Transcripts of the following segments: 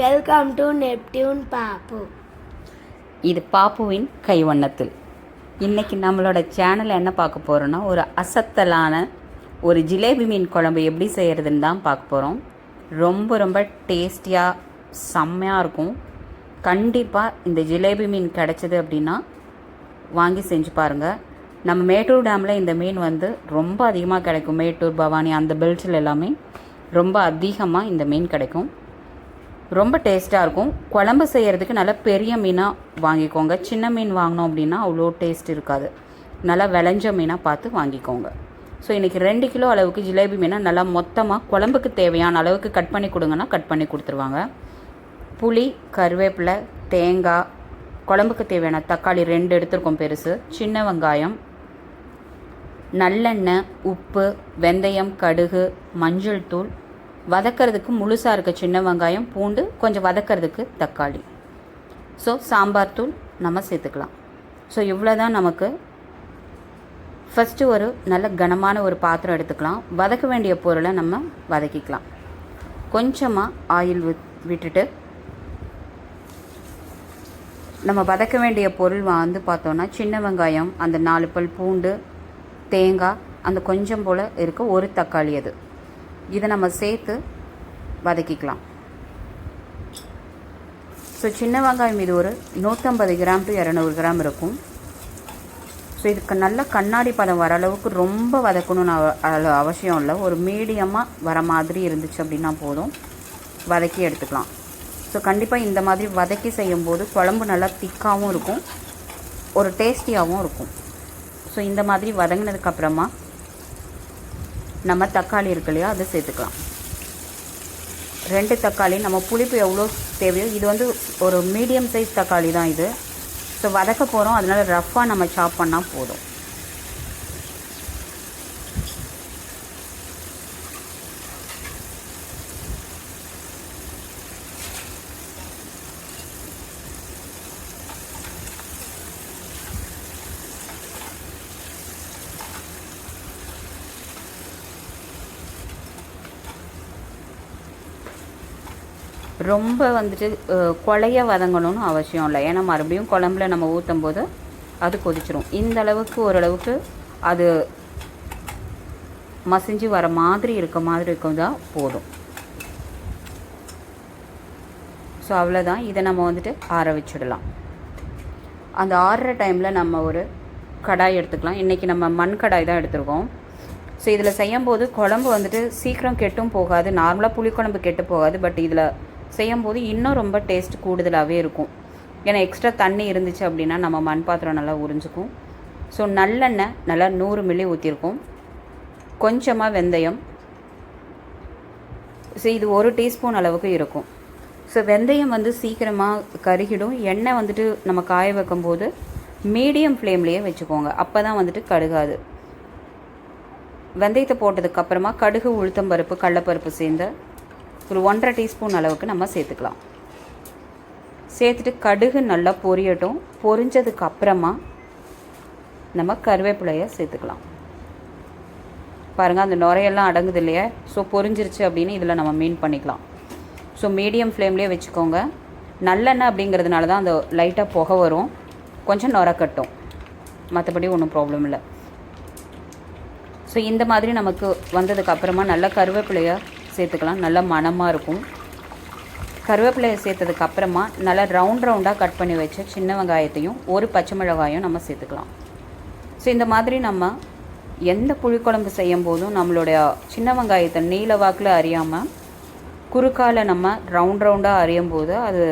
Welcome to Neptune பாப்பு இது பாப்புவின் கைவண்ணத்தில். இன்றைக்கி நம்மளோட சேனலில் என்ன பார்க்க போகிறோன்னா ஒரு அசத்தலான ஒரு ஜிலேபி மீன் குழம்பு எப்படி செய்கிறதுன்னு தான் பார்க்க போகிறோம் ரொம்ப ரொம்ப டேஸ்டியாக செம்மையாக இருக்கும். கண்டிப்பாக இந்த ஜிலேபி மீன் கிடச்சிது அப்படின்னா வாங்கி செஞ்சு பாருங்கள் நம்ம மேட்டூர் டேமில் இந்த மீன் வந்து ரொம்ப அதிகமாக கிடைக்கும். மேட்டூர் பவானி அந்த பெல்ட்டில் எல்லாமே ரொம்ப அதிகமாக இந்த மீன் கிடைக்கும். ரொம்ப டேஸ்ட்டாக இருக்கும். குழம்பு செய்கிறதுக்கு நல்லா பெரிய மீனாக வாங்கிக்கோங்க. சின்ன மீன் வாங்கினோம் அப்படின்னா அவ்வளோ டேஸ்ட் இருக்காது. நல்லா விளைஞ்ச மீனாக பார்த்து வாங்கிக்கோங்க. ஸோ இன்றைக்கி ரெண்டு கிலோ அளவுக்கு ஜிலேபி மீனை நல்லா மொத்தமாக குழம்புக்கு தேவையான அளவுக்கு கட் பண்ணி கொடுங்கன்னா கட் பண்ணி கொடுத்துருவாங்க. புளி கருவேப்பிலை தேங்காய் குழம்புக்கு தேவையான தக்காளி ரெண்டு எடுத்துருக்கோம் பெருசு. சின்ன வெங்காயம் நல்லெண்ணெய் உப்பு வெந்தயம் கடுகு மஞ்சள் தூள் வதக்கிறதுக்கு முழுசாக இருக்க சின்ன வெங்காயம் பூண்டு கொஞ்சம் வதக்கிறதுக்கு தக்காளி. ஸோ சாம்பார் தூள் நம்ம சேர்த்துக்கலாம். ஸோ இவ்வளோ தான் நமக்கு ஃபஸ்ட்டு ஒரு நல்ல கனமான ஒரு பாத்திரம் எடுத்துக்கலாம். வதக்க வேண்டிய பொருளை நம்ம வதக்கிக்கலாம். கொஞ்சமாக ஆயில் வி விட்டுட்டு நம்ம வதக்க வேண்டிய பொருள் வந்து பார்த்தோன்னா சின்ன வெங்காயம் அந்த நாலு பல் பூண்டு தேங்காய் அந்த கொஞ்சம் போல் இருக்க ஒரு தக்காளி அது. இதை நம்ம சேர்த்து வதக்கிக்கலாம். ஸோ சின்ன வெங்காயம் இது ஒரு நூற்றம்பது கிராம் டு இரநூறு கிராம் இருக்கும். ஸோ இதுக்கு நல்ல கண்ணாடி பதம் வர அளவுக்கு ரொம்ப வதக்கணும்னு அவசியம் இல்லை. ஒரு மீடியமாக வர மாதிரி இருந்துச்சு அப்படின்னா போதும். வதக்கி எடுத்துக்கலாம். ஸோ கண்டிப்பாக இந்த மாதிரி வதக்கி செய்யும்போது குழம்பு நல்லா திக்காகவும் இருக்கும். ஒரு டேஸ்டியாகவும் இருக்கும். ஸோ இந்த மாதிரி வதங்கினதுக்கப்புறமா நம்ம தக்காளி இருக்கு இல்லையா அதை சேர்த்துக்கலாம். ரெண்டு தக்காளி நம்ம புளிப்பு எவ்வளோ தேவையோ இது வந்து ஒரு மீடியம் சைஸ் தக்காளி தான் இது. ஸோ வதக்க போகிறோம் அதனால் ரஃப்பாக நம்ம சாப் பண்ணால் போதும். ரொம்ப வந்துட்டு அஹ், குழைய வதங்கணும்னு அவசியம் இல்லை. ஏன்னா மறுபடியும் குழம்புல நம்ம ஊற்றும் போது அது கொதிச்சிரும். இந்த அளவுக்கு ஓரளவுக்கு அது மசிஞ்சு வர மாதிரி இருக்க மாதிரி இருக்குதா போதும். ஸோ அவ்வளோதான் இதை நம்ம வந்துட்டு ஆற வச்சுடலாம். அந்த ஆறுற டைமில் நம்ம ஒரு கடாய் எடுத்துக்கலாம். இன்றைக்கி நம்ம மண் கடாய் தான் எடுத்துருக்கோம். ஸோ இதில் செய்யும்போது குழம்பு வந்துட்டு சீக்கிரம் கெட்டும் போகாது. நார்மலாக புளிக்குழம்பு கெட்டு போகாது. பட் இதில் செய்யும்போது இன்னும் ரொம்ப டேஸ்ட் கூடுதலாகவே இருக்கும். ஏன்னா எக்ஸ்ட்ரா தண்ணி இருந்துச்சு அப்படின்னா நம்ம மண் பாத்திரம் நல்லா உறிஞ்சிக்கும். ஸோ நல்லெண்ணெய் நல்லா நூறு மில்லி ஊற்றிருக்கோம் கொஞ்சமாக வெந்தயம். ஸோ இது ஒரு டீஸ்பூன் அளவுக்கு இருக்கும். ஸோ வெந்தயம் வந்து சீக்கிரமாக கருகிடும். எண்ணெய் வந்துட்டு நம்ம காய வைக்கும்போது மீடியம் ஃப்ளேம்லேயே வச்சுக்கோங்க. அப்போ தான் வந்துட்டு கடுகாது. வெந்தயத்தை போட்டதுக்கப்புறமா கடுகு உளுத்தம்பருப்பு கடலப்பருப்பு சேர்ந்து ஒரு ஒன்றரை டீஸ்பூன் அளவுக்கு நம்ம சேர்த்துக்கலாம். சேர்த்துட்டு கடுகு நல்லா பொரியட்டும். பொரிஞ்சதுக்கு அப்புறமா நம்ம கருவேப்பிலையை சேர்த்துக்கலாம். பாருங்கள் அந்த நுரையெல்லாம் அடங்குது இல்லையா? ஸோ பொரிஞ்சிருச்சு அப்படின்னு இதில் நம்ம மீன் பண்ணிக்கலாம். ஸோ மீடியம் ஃப்ளேம்லேயே வச்சுக்கோங்க. நல்லெண்ணெய் அப்படிங்கிறதுனால தான் அந்த லைட்டாக புகை வரும். கொஞ்சம் நுரக்கட்டும். மற்றபடி ஒன்றும் ப்ராப்ளம் இல்லை. ஸோ இந்த மாதிரி நமக்கு வந்ததுக்கு அப்புறமா நல்லா கருவேப்பிலையை சேர்த்துக்கலாம். நல்லா மணமாக இருக்கும். கருவேப்பிலையை சேர்த்ததுக்கு அப்புறமா நல்லா ரவுண்ட் ரவுண்டாக கட் பண்ணி வச்ச சின்ன வெங்காயத்தையும் ஒரு பச்சை மிளகாயும் நம்ம சேர்த்துக்கலாம். ஸோ இந்த மாதிரி நம்ம எந்த புளிக்குழம்பு செய்யும் போதும் நம்மளுடைய சின்ன வெங்காயத்தை நீல வாக்கில் அறியாமல் குறுக்கால நம்ம ரவுண்ட் ரவுண்டாக அறியும் போது அது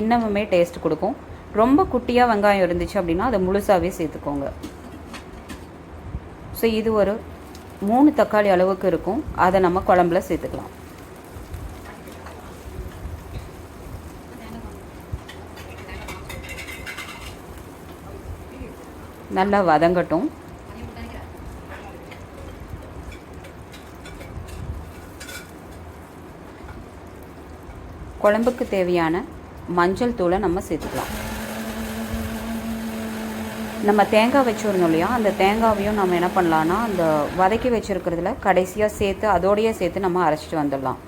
இன்னமுமே டேஸ்ட் கொடுக்கும். ரொம்ப குட்டியாக வெங்காயம் இருந்துச்சு அப்படின்னா அதை முழுசாகவே சேர்த்துக்கோங்க. ஸோ இது ஒரு மூணு தக்காளி அளவுக்கு இருக்கும். அதை நம்ம குழம்புல சேர்த்துக்கலாம். நல்லா வதங்கட்டும். குழம்புக்கு தேவையான மஞ்சள் தூளை நம்ம சேர்த்துக்கலாம். நம்ம தேங்காய் வச்சுருந்தோம் இல்லையா? அந்த தேங்காவையும் நம்ம என்ன பண்ணலான்னா அந்த வதக்கி வச்சுருக்கிறதுல கடைசியாக சேர்த்து அதோடையே சேர்த்து நம்ம அரைச்சிட்டு வந்துடலாம்.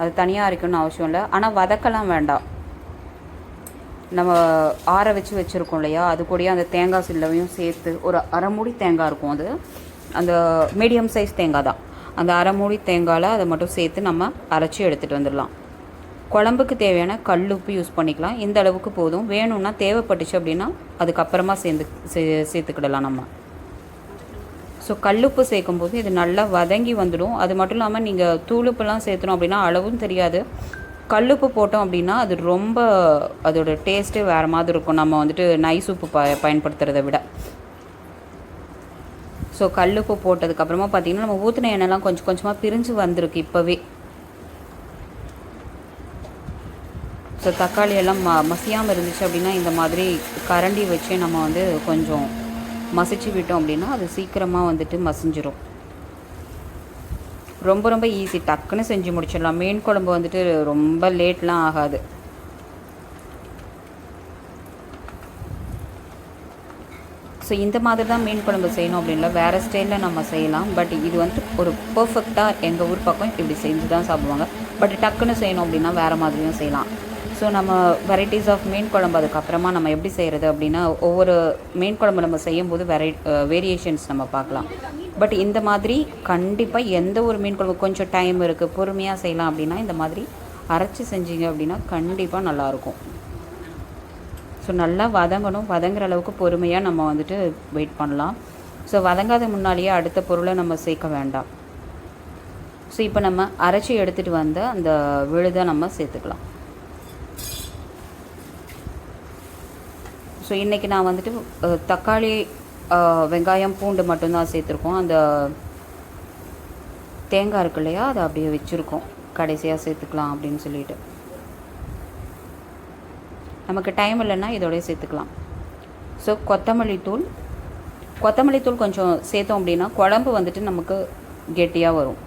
அது தனியாக அரைக்கணும்னு அவசியம் இல்லை. ஆனால் வதக்கலாம் வேண்டாம். நம்ம ஆற வச்சு வச்சுருக்கோம் இல்லையா? அது கூடயே அந்த தேங்காய் சில்லவையும் சேர்த்து ஒரு அரைமூடி தேங்காய் இருக்கும் அது. அந்த மீடியம் சைஸ் தேங்காய் தான். அந்த அரைமூடி தேங்காயில் அதை மட்டும் சேர்த்து நம்ம அரைச்சி எடுத்துகிட்டு வந்துடலாம். குழம்புக்கு தேவையான கல் உப்பு யூஸ் பண்ணிக்கலாம். இந்த அளவுக்கு போதும். வேணும்னா தேவைப்பட்டுச்சு அப்படின்னா அதுக்கப்புறமா சேர்ந்து சே சேர்த்துக்கிடலாம் நம்ம. ஸோ கல்லுப்பு சேர்க்கும்போது இது நல்லா வதங்கி வந்துடும். அது மட்டும் இல்லாமல் நீங்கள் தூளுப்புலாம் சேர்த்தணும் அப்படின்னா அளவும் தெரியாது. கல்லுப்பு போட்டோம் அப்படின்னா அது ரொம்ப அதோட டேஸ்ட்டே வேறு மாதிரி இருக்கும். நம்ம வந்துட்டு நைஸ் உப்பு ப பயன்படுத்துகிறத விட. ஸோ கல்லுப்பு போட்டதுக்கப்புறமா பார்த்தீங்கன்னா நம்ம ஊற்றின எண்ணெய்லாம் கொஞ்சம் கொஞ்சமாக பிரிஞ்சு வந்திருக்கு இப்போவே. ஸோ தக்காளி எல்லாம் ம மசியாமல் இருந்துச்சு அப்படின்னா இந்த மாதிரி கரண்டி வச்சே நம்ம வந்து கொஞ்சம் மசிச்சு விட்டோம் அப்படின்னா அது சீக்கிரமாக வந்துட்டு மசிஞ்சிரும். ரொம்ப ரொம்ப ஈஸி டக்குன்னு செஞ்சு முடிச்சிடலாம். மீன் குழம்பு வந்துட்டு ரொம்ப லேட்லாம் ஆகாது. ஸோ இந்த மாதிரி தான் மீன் குழம்பு செய்யணும் அப்படின்ல. வேறு ஸ்டைலில் நம்ம செய்யலாம். பட் இது வந்து ஒரு பர்ஃபெக்டாக எங்கள் ஊர் பக்கம் இப்படி செஞ்சு தான் சாப்பிடுவாங்க. பட் டக்குன்னு செய்யணும் அப்படின்னா வேறு மாதிரியும் செய்யலாம். ஸோ நம்ம வெரைட்டிஸ் ஆஃப் மீன் குழம்பு அதுக்கப்புறமா நம்ம எப்படி செய்கிறது அப்படின்னா ஒவ்வொரு மீன் குழம்பு நம்ம செய்யும்போது வெரை வேரியேஷன்ஸ் நம்ம பார்க்கலாம். பட் இந்த மாதிரி கண்டிப்பாக எந்த ஒரு மீன் குழம்பு கொஞ்சம் டைம் இருக்குது பொறுமையாக செய்யலாம் அப்படின்னா இந்த மாதிரி அரைச்சி செஞ்சீங்க அப்படின்னா கண்டிப்பாக நல்லாயிருக்கும். ஸோ நல்லா வதங்கணும். வதங்குற அளவுக்கு பொறுமையாக நம்ம வந்துட்டு வெயிட் பண்ணலாம். ஸோ வதங்காத முன்னாலேயே அடுத்த பொருளை நம்ம சேர்க்க வேண்டாம். ஸோ இப்போ நம்ம அரைச்சி எடுத்துகிட்டு வந்த அந்த விழுதை நம்ம சேர்த்துக்கலாம். ஸோ இன்றைக்கி நான் வந்துட்டு தக்காளி வெங்காயம் பூண்டு மட்டும்தான் சேர்த்துருக்கோம். அந்த தேங்காய் இருக்கு இல்லையா அதை அப்படியே வச்சுருக்கோம். கடைசியாக சேர்த்துக்கலாம் அப்படின்னு சொல்லிட்டு. நமக்கு டைம் இல்லைன்னா இதோடய சேர்த்துக்கலாம். ஸோ கொத்தமல்லி தூள். கொத்தமல்லி தூள் கொஞ்சம் சேர்த்தோம் அப்படின்னா குழம்பு வந்துட்டு நமக்கு கெட்டியாக வரும்.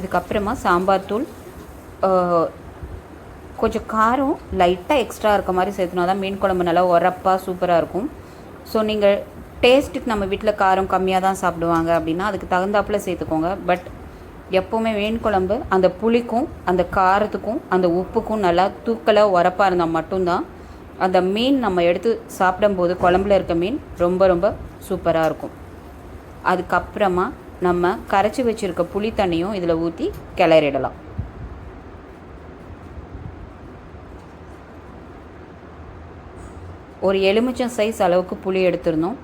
இதுக்கப்புறமா சாம்பார் தூள். கொஞ்சம் காரம் லைட்டாக எக்ஸ்ட்ரா இருக்க மாதிரி சேர்த்துனா தான் மீன் குழம்பு நல்லா உரப்பாக சூப்பராக இருக்கும். ஸோ நீங்கள் டேஸ்ட்டுக்கு நம்ம வீட்டில் காரம் கம்மியாக தான் சாப்பிடுவாங்க அப்படின்னா அதுக்கு தகுந்தாப்புல சேர்த்துக்கோங்க. பட் எப்போவுமே மீன் குழம்பு அந்த புளிக்கும் அந்த காரத்துக்கும் அந்த உப்புக்கும் நல்லா தூக்கலாக உரப்பாக இருந்தால் மட்டும்தான் அந்த மீன் நம்ம எடுத்து சாப்பிடும்போது குழம்புல இருக்க மீன் ரொம்ப ரொம்ப சூப்பராக இருக்கும். அதுக்கப்புறமா நம்ம கரைச்சி வச்சுருக்க புளி தண்ணியும் இதில் ஊற்றி கிளறிடலாம். ஒரு எலுமிச்சம் சைஸ் அளவுக்கு புளி எடுத்துருந்தோம்.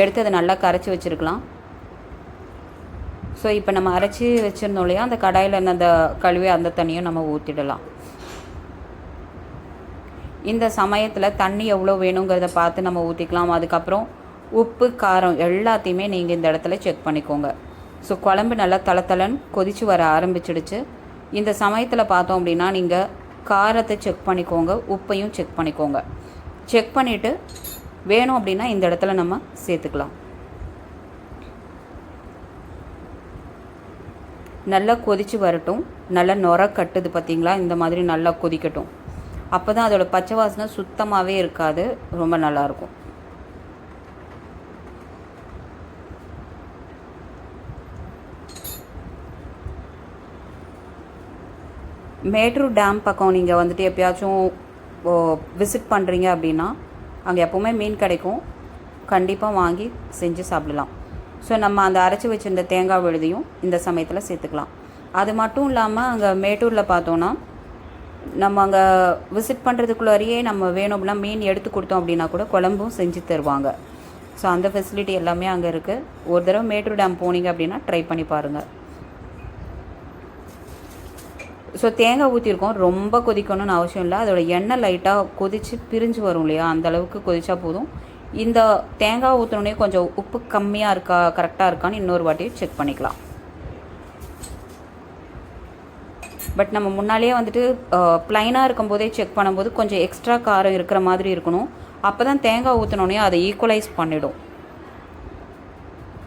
எடுத்து அதை நல்லா கரைச்சி வச்சுருக்கலாம். ஸோ இப்போ நம்ம அரைச்சி வச்சுருந்தோம் இல்லையா? அந்த கடாயில் இருந்த அந்த கழுவி அந்த தண்ணியும் நம்ம ஊற்றிடலாம் இந்த சமயத்தில் தண்ணி எவ்வளோ வேணுங்கிறத பார்த்து நம்ம ஊற்றிக்கலாம் அதுக்கப்புறம் உப்பு காரம் எல்லாத்தையுமே நீங்கள் இந்த இடத்துல செக் பண்ணிக்கோங்க. ஸோ குழம்பு நல்லா தளத்தலன் கொதித்து வர ஆரம்பிச்சிடுச்சு. இந்த சமயத்தில் பார்த்தோம் அப்படின்னா நீங்கள் காரத்தை செக் பண்ணிக்கோங்க. உப்பையும் செக் பண்ணிக்கோங்க. செக் பண்ணிவிட்டு வேணும் அப்படின்னா இந்த இடத்துல நம்ம சேர்த்துக்கலாம். நல்லா கொதித்து வரட்டும். நல்லா நொர கட்டுது பார்த்தீங்களா? இந்த மாதிரி நல்லா கொதிக்கட்டும். அப்போ தான் அதோட பச்சை வாசனை சுத்தமாகவே இருக்காது. ரொம்ப நல்லாயிருக்கும் மேட்டூர் டேம் பக்கம் நீங்கள் வந்துட்டு எப்பயாச்சும் விசிட் பண்ணுறீங்க அப்படின்னா அங்கே எப்போவுமே மீன் கிடைக்கும். கண்டிப்பாக வாங்கி செஞ்சு சாப்பிடலாம். ஸோ நம்ம அந்த அரைச்சி வச்சுருந்த தேங்காய் விழுதியும் இந்த சமயத்தில் சேர்த்துக்கலாம். அது மட்டும் இல்லாமல் அங்கே மேட்டூரில் பார்த்தோன்னா நம்ம அங்கே விசிட் பண்ணுறதுக்குள்ளாரியே நம்ம வேணும் அப்படின்னா மீன் எடுத்து கொடுத்தோம் அப்படின்னா கூட குழம்பும் செஞ்சு தருவாங்க. ஸோ அந்த ஃபெசிலிட்டி எல்லாமே அங்கே இருக்குது ஒரு தடவை மேட்டூர் டேம் போனீங்க அப்படின்னா ட்ரை பண்ணி பாருங்கள் ஸோ தேங்காய் ஊற்றிருக்கோம் ரொம்ப கொதிக்கணும்னு அவசியம் இல்லை. அதோட எண்ணெய் லைட்டாக கொதித்து பிரிஞ்சு வரும் இல்லையா? அந்த அளவுக்கு கொதிச்சா போதும். இந்த தேங்காய் ஊற்றினோடனே கொஞ்சம் உப்பு கம்மியாக இருக்கா கரெக்டாக இருக்கான்னு இன்னொரு வாட்டி செக் பண்ணிக்கலாம். பட் நம்ம முன்னாலேயே வந்துட்டு ப்ளைனாக இருக்கும்போதே செக் பண்ணும்போது கொஞ்சம் எக்ஸ்ட்ரா காரம் இருக்கிற மாதிரி இருக்கணும். அப்போ தான் தேங்காய் ஊற்றினோடனே அதை ஈக்குவலைஸ் பண்ணிடும்.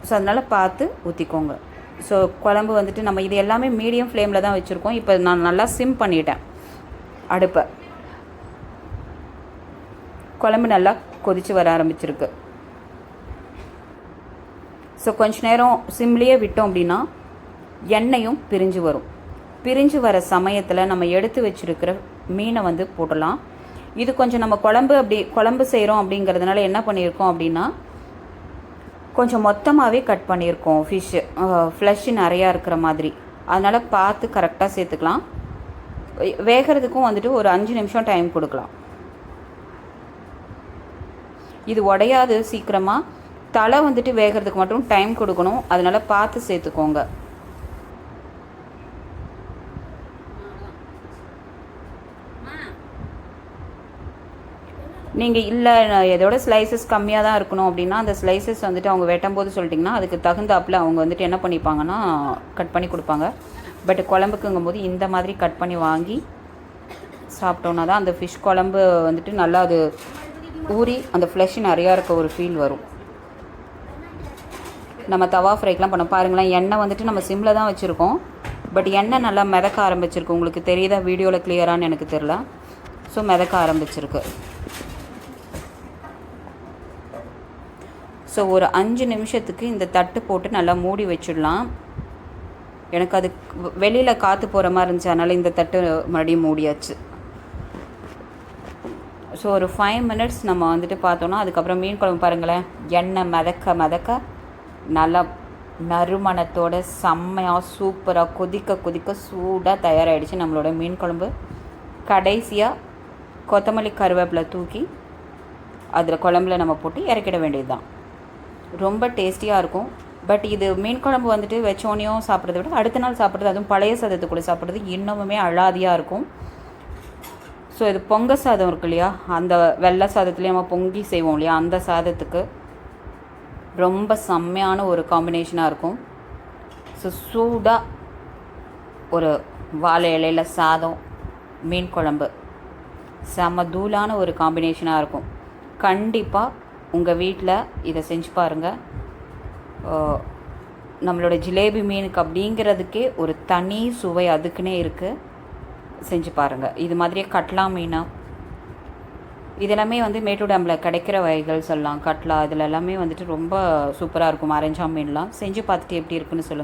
ஸோ அதனால் பார்த்து ஊற்றிக்கோங்க ஸோ குழம்பு வந்துட்டு நம்ம இது எல்லாமே மீடியம் ஃப்ளேமில் தான் வச்சுருக்கோம். இப்போ நான் நல்லா சிம் பண்ணிட்டேன். அடுப்பை. குழம்பு நல்லா கொதித்து வர ஆரம்பிச்சிருக்கு. ஸோ கொஞ்ச நேரம் சிம்லேயே விட்டோம் அப்படின்னா எண்ணெயும் பிரிஞ்சு வரும். பிரிஞ்சு வர சமயத்தில் நம்ம எடுத்து வச்சிருக்கிற மீனை வந்து போடலாம் இது கொஞ்சம் நம்ம குழம்பு அப்படி குழம்பு செய்கிறோம் அப்படிங்கிறதுனால என்ன பண்ணியிருக்கோம் அப்படின்னா கொஞ்சம் மொத்தமாகவே கட் பண்ணியிருக்கோம். ஃபிஷ்ஷு ஃப்ளஷ் நிறையா இருக்கிற மாதிரி. அதனால் பார்த்து கரெக்டாக சேர்த்துக்கலாம். வேகிறதுக்கும் வந்துட்டு ஒரு அஞ்சு நிமிஷம் டைம் கொடுக்கலாம். இது உடையாது சீக்கிரமாக தலை வந்துட்டு வேகிறதுக்கு மட்டும் டைம் கொடுக்கணும். அதனால் பார்த்து சேர்த்துக்கோங்க. நீங்கள் இல்லை எதோட ஸ்லைசஸ் கம்மியாக தான் இருக்கணும் அப்படின்னா அந்த ஸ்லைசஸ் வந்துட்டு அவங்க வெட்டும்போது சொல்லிட்டிங்கன்னா அதுக்கு தகுந்தாப்புல அவங்க வந்துட்டு என்ன பண்ணிப்பாங்கன்னா கட் பண்ணி கொடுப்பாங்க. பட் குழம்புக்குங்கும்போது இந்த மாதிரி கட் பண்ணி வாங்கி சாப்பிட்டோன்னா தான் அந்த ஃபிஷ் குழம்பு வந்துட்டு நல்லா அது ஊறி அந்த ஃப்ளஷ் நிறையா இருக்க ஒரு ஃபீல் வரும். நம்ம தவா ஃப்ரைக்கெலாம் பண்ண பாருங்களேன் எண்ணெய் வந்துட்டு நம்ம சிம்மில் தான் வச்சுருக்கோம். பட் எண்ணெய் நல்லா மிதக்க ஆரம்பிச்சிருக்கு. உங்களுக்கு தெரியுதா வீடியோவில் கிளியரானு எனக்கு தெரில ஸோ மிதக்க ஆரம்பிச்சிருக்கு. ஸோ ஒரு அஞ்சு நிமிஷத்துக்கு இந்த தட்டு போட்டு நல்லா மூடி வச்சிடலாம். எனக்கு அது வெளியில் காற்று போகிற மாதிரி இருந்துச்சு. அதனால் இந்த தட்டு மறுபடியும் மூடியாச்சு. ஸோ ஒரு ஃபைவ் மினிட்ஸ் நம்ம வந்துட்டு பார்த்தோன்னா அதுக்கப்புறம் மீன் குழம்பு பாருங்களேன். எண்ணெய் மிதக்க மிதக்க நல்லா நறுமணத்தோட செம்மையாக சூப்பராக கொதிக்க கொதிக்க சூடாக தயாராகிடுச்சு நம்மளோட மீன் குழம்பு. கடைசியாக கொத்தமல்லி கருவேப்பிலை தூக்கி அதில் குழம்புல நம்ம போட்டு இறக்கிட வேண்டியது தான் ரொம்ப டேஸ்டியாக இருக்கும். பட் இது மீன் குழம்பு வந்துட்டு வச்சோனையும் சாப்பிட்றத விட அடுத்த நாள் சாப்பிட்றது அதுவும் பழைய சாதத்து கூட சாப்பிட்றது இன்னமுமே அழாதியாக இருக்கும். ஸோ இது பொங்க சாதம் இருக்கு இல்லையா? அந்த வெள்ளை சாதத்துலேயே நம்ம பொங்கி செய்வோம் இல்லையா? அந்த சாதத்துக்கு ரொம்ப செம்மையான ஒரு காம்பினேஷனாக இருக்கும். ஸோ சூடாக ஒரு வாழை இலையில் சாதம் மீன் குழம்பு. செம்ம தூளான ஒரு காம்பினேஷனாக இருக்கும். கண்டிப்பாக உங்கள் வீட்டில் இதை செஞ்சு பாருங்கள் நம்மளோட ஜிலேபி மீனுக்கு அப்படிங்கிறதுக்கே ஒரு தனி சுவை அதுக்குன்னே இருக்குது செஞ்சு பாருங்கள் இது மாதிரியே கட்லா மீனாக இதெல்லாமே வந்து மேட்டூர் டேமில் கிடைக்கிற வகைகள் சொல்லலாம். கட்லா இதில் எல்லாமே வந்துட்டு ரொம்ப சூப்பராக இருக்கும். அரஞ்சா மீன்லாம். செஞ்சு பார்த்துட்டு எப்படி இருக்குன்னு சொல்லுங்கள்